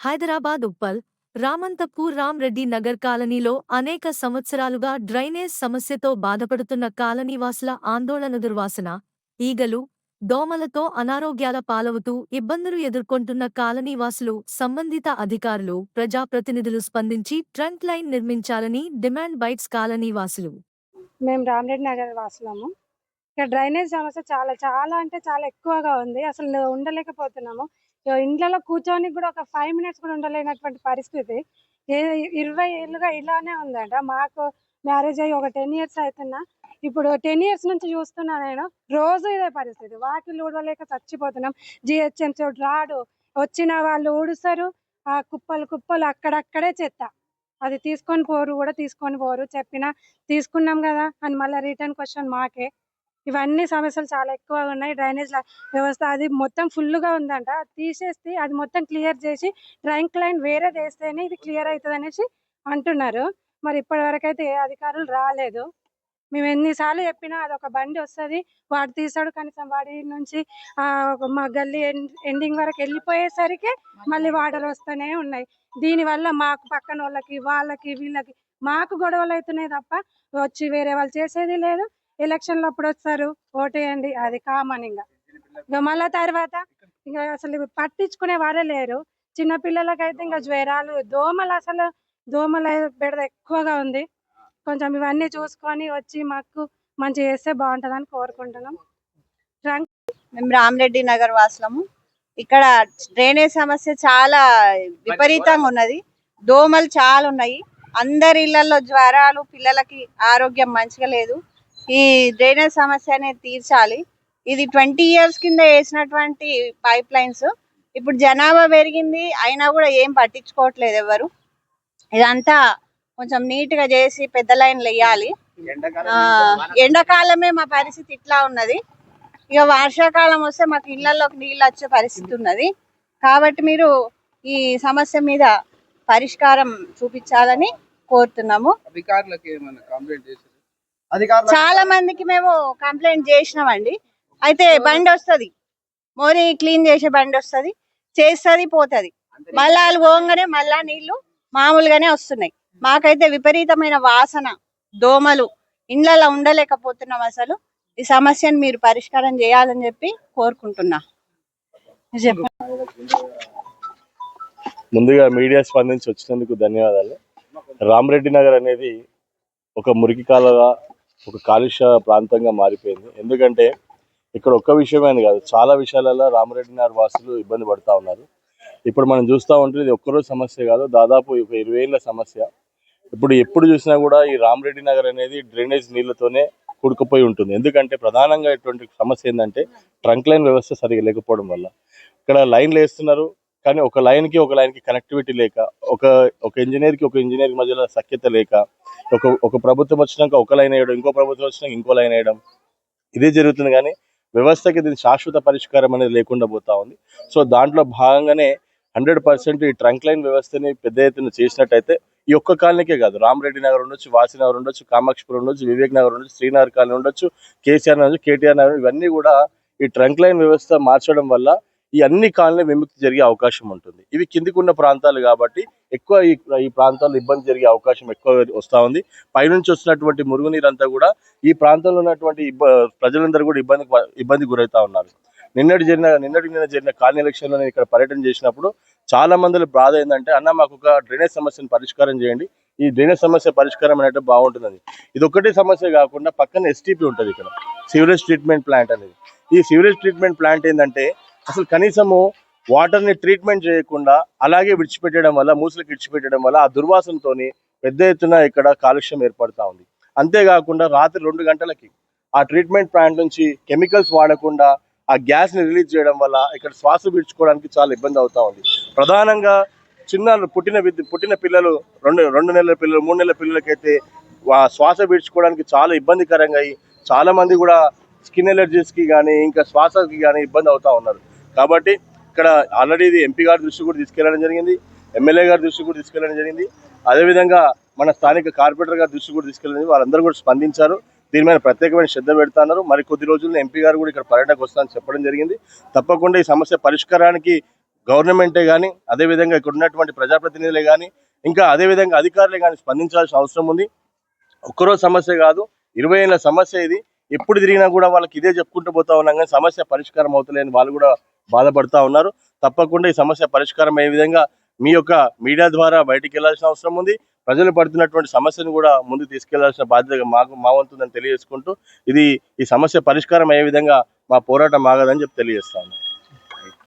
హైదరాబాద్ ఉప్పల్ రామంతపూర్ రామ్రెడ్డి నగర్ కాలనీలో అనేక సంవత్సరాలుగా డ్రైనేజ్ సమస్యతో బాధపడుతున్న కాలనీవాసుల ఆందోళన దుర్వాసన ఈగలు దోమలతో అనారోగ్యాల పాలవుతూ ఇబ్బందులు ఎదుర్కొంటున్న కాలనీవాసులు సంబంధిత అధికారులు ప్రజాప్రతినిధులు స్పందించి ట్రంక్ లైన్ నిర్మించాలని డిమాండ్ బైట్స్ కాలనీవాసులు. మేము రామరెడ్డి నగర్ వాసులము. ఇక్కడ డ్రైనేజ్ సమస్య చాలా చాలా అంటే చాలా ఎక్కువగా ఉంది. అసలు ఉండలేకపోతున్నాము. ఇంట్లో ఇండ్లలో కూర్చొని కూడా ఒక ఫైవ్ మినిట్స్ కూడా ఉండలేనటువంటి పరిస్థితి. ఇరవై ఏళ్ళుగా ఇలానే ఉందంట. మాకు మ్యారేజ్ అయ్యి ఒక టెన్ ఇయర్స్ అవుతున్నా ఇప్పుడు టెన్ ఇయర్స్ నుంచి చూస్తున్నా నేను రోజు ఇదే పరిస్థితి. వాకిలు ఊడవలేక చచ్చిపోతున్నాం. జిహెచ్ఎంసీ రాడు. వచ్చిన వాళ్ళు ఊడుస్తారు. ఆ కుప్పలు కుప్పలు అక్కడక్కడే చెత్త. అది తీసుకొని పోరు కూడా తీసుకొని పోరు. చెప్పినా తీసుకున్నాం కదా అని మళ్ళీ రిటర్న్ క్వశ్చన్ మాకే. ఇవన్నీ సమస్యలు చాలా ఎక్కువగా ఉన్నాయి. డ్రైనేజ్ వ్యవస్థ అది మొత్తం ఫుల్గా ఉందంట. అది తీసేస్తే అది మొత్తం క్లియర్ చేసి ట్రంక్ లైన్ వేరే వేస్తేనే ఇది క్లియర్ అవుతుంది అనేసి అంటున్నారు. మరి ఇప్పటి అయితే ఏ అధికారులు రాలేదు. మేము ఎన్నిసార్లు చెప్పినా అది ఒక బండి వస్తుంది. వాడు తీసాడు కనీసం వాడి నుంచి మా గల్లీ ఎండింగ్ వరకు వెళ్ళిపోయేసరికి మళ్ళీ వాటర్ వస్తూనే ఉన్నాయి. దీనివల్ల మాకు పక్కన వాళ్ళకి వాళ్ళకి వీళ్ళకి మాకు గొడవలు అవుతున్నాయి తప్ప వచ్చి వేరే వాళ్ళు చేసేది లేదు. ఎలక్షన్లు అప్పుడు వస్తారు. ఓటేయండి. అది కామన్ ఇంకా. ఇంకా మళ్ళా తర్వాత ఇంకా అసలు పట్టించుకునే వారే లేరు. చిన్నపిల్లలకైతే ఇంకా జ్వరాలు దోమలు అసలు దోమల బెడద ఎక్కువగా ఉంది. కొంచెం ఇవన్నీ చూసుకొని వచ్చి మాకు మంచి చేస్తే బాగుంటుందని కోరుకుంటున్నాం. ట్రంక్ మేము రామరెడ్డి నగర్ వాసులము. ఇక్కడ డ్రైనేజ్ సమస్య చాలా విపరీతంగా ఉన్నది. దోమలు చాలా ఉన్నాయి. అందరి ఇళ్ళలో జ్వరాలు పిల్లలకి ఆరోగ్యం మంచిగా లేదు. ఈ డ్రైనేజ్ సమస్య అనేది తీర్చాలి. ఇది ట్వంటీ ఇయర్స్ కింద వేసినటువంటి పైప్ లైన్స్. ఇప్పుడు జనాభా పెరిగింది అయినా కూడా ఏం పట్టించుకోవట్లేదు ఎవరు. ఇదంతా కొంచెం నీట్గా చేసి పెద్ద లైన్లు వేయాలి. ఎండాకాలమే మా పరిస్థితి ఇట్లా ఉన్నది. ఇక వర్షాకాలం వస్తే మాకు ఇళ్ళలోకి నీళ్ళు వచ్చే పరిస్థితి ఉన్నది. కాబట్టి మీరు ఈ సమస్య మీద పరిష్కారం చూపించాలని కోరుతున్నాము. అధికారులకు ఏమైనా కంప్లైంట్ చాలా మందికి మేము కంప్లైంట్ చేసినామండి. అయితే బండి వస్తది. మోరీ క్లీన్ చేసే బండి వస్తది. చేస్తది పోతది. మళ్ళా వాళ్ళు పోగానే మళ్ళా నీళ్ళు మామూలుగానే వస్తున్నాయి. మాకైతే విపరీతమైన వాసన దోమలు ఇండ్లలో ఉండలేకపోతున్నాం అసలు. ఈ సమస్యను మీరు పరిష్కారం చేయాలని చెప్పి కోరుకుంటున్నా. ముందుగా మీడియా స్పందించి వచ్చినందుకు ధన్యవాదాలు. రామరెడ్డి నగర్ అనేది ఒక మురికి కాలువ ఒక కాలుష్య ప్రాంతంగా మారిపోయింది. ఎందుకంటే ఇక్కడ ఒక్క విషయమేని కాదు చాలా విషయాలలో రామరెడ్డి నగర్ వాసులు ఇబ్బంది పడుతూ ఉన్నారు. ఇప్పుడు మనం చూస్తూ ఉంటే ఇది ఒక్కరోజు సమస్య కాదు దాదాపు ఒక ఇరవై ఏళ్ళ సమస్య. ఇప్పుడు ఎప్పుడు చూసినా కూడా ఈ రామరెడ్డి నగర్ అనేది డ్రైనేజ్ నీళ్ళతోనే కూడుకుపోయి ఉంటుంది. ఎందుకంటే ప్రధానంగా ఇటువంటి సమస్య ఏంటంటే ట్రంక్ లైన్ వ్యవస్థ సరిగా లేకపోవడం వల్ల. ఇక్కడ లైన్లు వేస్తున్నారు కానీ ఒక లైన్కి ఒక లైన్కి కనెక్టివిటీ లేక ఒక ఒక ఇంజనీర్కి ఒక ఇంజనీర్ మధ్యలో సఖ్యత లేక ఒక ఒక ప్రభుత్వం వచ్చినాక ఒక లైన్ వేయడం ఇంకో ప్రభుత్వం వచ్చినాక ఇంకో లైన్ వేయడం ఇదే జరుగుతుంది. కానీ వ్యవస్థకి దీని శాశ్వత పరిష్కారం అనేది లేకుండా పోతా ఉంది. సో దాంట్లో భాగంగానే హండ్రెడ్ పర్సెంట్ ఈ ట్రంక్ లైన్ వ్యవస్థని పెద్ద ఎత్తున చేసినట్టయితే ఈ ఒక్క కాలనీకే కాదు రామరెడ్డి నగర్ ఉండొచ్చు వాసినగర్ ఉండొచ్చు కామాక్షిపురం ఉండొచ్చు వివేక్ నగర్ ఉండొచ్చు శ్రీనగర్ కాలనీ ఉండొచ్చు కేసీఆర్ నగర్ కేటీఆర్ నగర్ ఇవన్నీ కూడా ఈ ట్రంక్ లైన్ వ్యవస్థ మార్చడం వల్ల ఈ అన్ని కాలనీ విముక్తి జరిగే అవకాశం ఉంటుంది. ఇవి కిందికున్న ప్రాంతాలు కాబట్టి ఎక్కువ ఈ ఈ ప్రాంతాల్లో ఇబ్బంది జరిగే అవకాశం ఎక్కువ వస్తూ ఉంది. పైనుంచి వస్తున్నటువంటి మురుగునీరు అంతా కూడా ఈ ప్రాంతంలో ఉన్నటువంటి ప్రజలందరూ కూడా ఇబ్బంది ఇబ్బంది గురవుతా ఉన్నారు. నిన్నటి జరిగిన నిన్నటి నిన్న జరిగిన కాలనీ ఎలక్షన్లో నేను ఇక్కడ పర్యటన చేసినప్పుడు చాలా మంది బాధ ఏంటంటే అన్న మాకు ఒక డ్రైనేజ్ సమస్యను పరిష్కారం చేయండి. ఈ డ్రైనేజ్ సమస్య పరిష్కారం అనేది బాగుంటుందని. ఇది ఒకటి సమస్య కాకుండా పక్కన ఎస్టీపీ ఉంటుంది ఇక్కడ. సివరేజ్ ట్రీట్మెంట్ ప్లాంట్ అనేది. ఈ సివరేజ్ ట్రీట్మెంట్ ప్లాంట్ ఏంటంటే అసలు కనీసము వాటర్ని ట్రీట్మెంట్ చేయకుండా అలాగే విడిచిపెట్టడం వల్ల మూసలకు విడిచిపెట్టడం వల్ల ఆ దుర్వాసనతోని పెద్ద ఎత్తున ఇక్కడ కాలుష్యం ఏర్పడతా ఉంది. అంతేకాకుండా రాత్రి రెండు గంటలకి ఆ ట్రీట్మెంట్ ప్లాంట్ నుంచి కెమికల్స్ వాడకుండా ఆ గ్యాస్ని రిలీజ్ చేయడం వల్ల ఇక్కడ శ్వాస పీల్చుకోవడానికి చాలా ఇబ్బంది అవుతా ఉంది. ప్రధానంగా చిన్న పుట్టిన విద్య పుట్టిన పిల్లలు రెండు రెండు నెలల పిల్లలు మూడు నెలల పిల్లలకైతే శ్వాస పీల్చుకోవడానికి చాలా ఇబ్బందికరంగా అయ్యి చాలామంది కూడా స్కిన్ ఎలర్జీస్కి కానీ ఇంకా శ్వాసకి కానీ ఇబ్బంది అవుతా ఉన్నారు. కాబట్టి ఇక్కడ ఆల్రెడీ ఇది ఎంపీ గారి దృష్టి కూడా తీసుకెళ్ళడం జరిగింది. ఎమ్మెల్యే గారి దృష్టి కూడా తీసుకెళ్ళడం జరిగింది. అదేవిధంగా మన స్థానిక కార్పొరేటర్ గారి దృష్టి కూడా తీసుకెళ్ళింది వాళ్ళందరూ కూడా స్పందించారు. దీని మీద ప్రత్యేకమైన శ్రద్ధ పెడుతున్నారు. మరి కొద్ది రోజుల్లో ఎంపీ గారు కూడా ఇక్కడ పర్యటనకు వస్తానని చెప్పడం జరిగింది. తప్పకుండా ఈ సమస్య పరిష్కారానికి గవర్నమెంటే కానీ అదేవిధంగా ఇక్కడ ఉన్నటువంటి ప్రజాప్రతినిధులే కానీ ఇంకా అదేవిధంగా అధికారులే కానీ స్పందించాల్సిన అవసరం ఉంది. ఒక్కరోజు సమస్య కాదు. ఇరవై ఏళ్ళ సమస్య ఇది. ఎప్పుడు తిరిగినా కూడా వాళ్ళకి ఇదే చెప్పుకుంటూ పోతా ఉన్నాం కానీ సమస్య పరిష్కారం అవుతలేని వాళ్ళు కూడా బాధపడతా ఉన్నారు. తప్పకుండా ఈ సమస్య పరిష్కారం అయ్యే విధంగా మీ యొక్క మీడియా ద్వారా బయటికి వెళ్ళాల్సిన అవసరం ఉంది. ప్రజలు పడుతున్నటువంటి సమస్యను కూడా ముందు తీసుకెళ్ళాల్సిన బాధ్యత మాకు మా వంతుందని తెలియజేసుకుంటూ ఇది ఈ సమస్య పరిష్కారం అయ్యే విధంగా మా పోరాటం ఆగదని చెప్పి తెలియజేస్తాను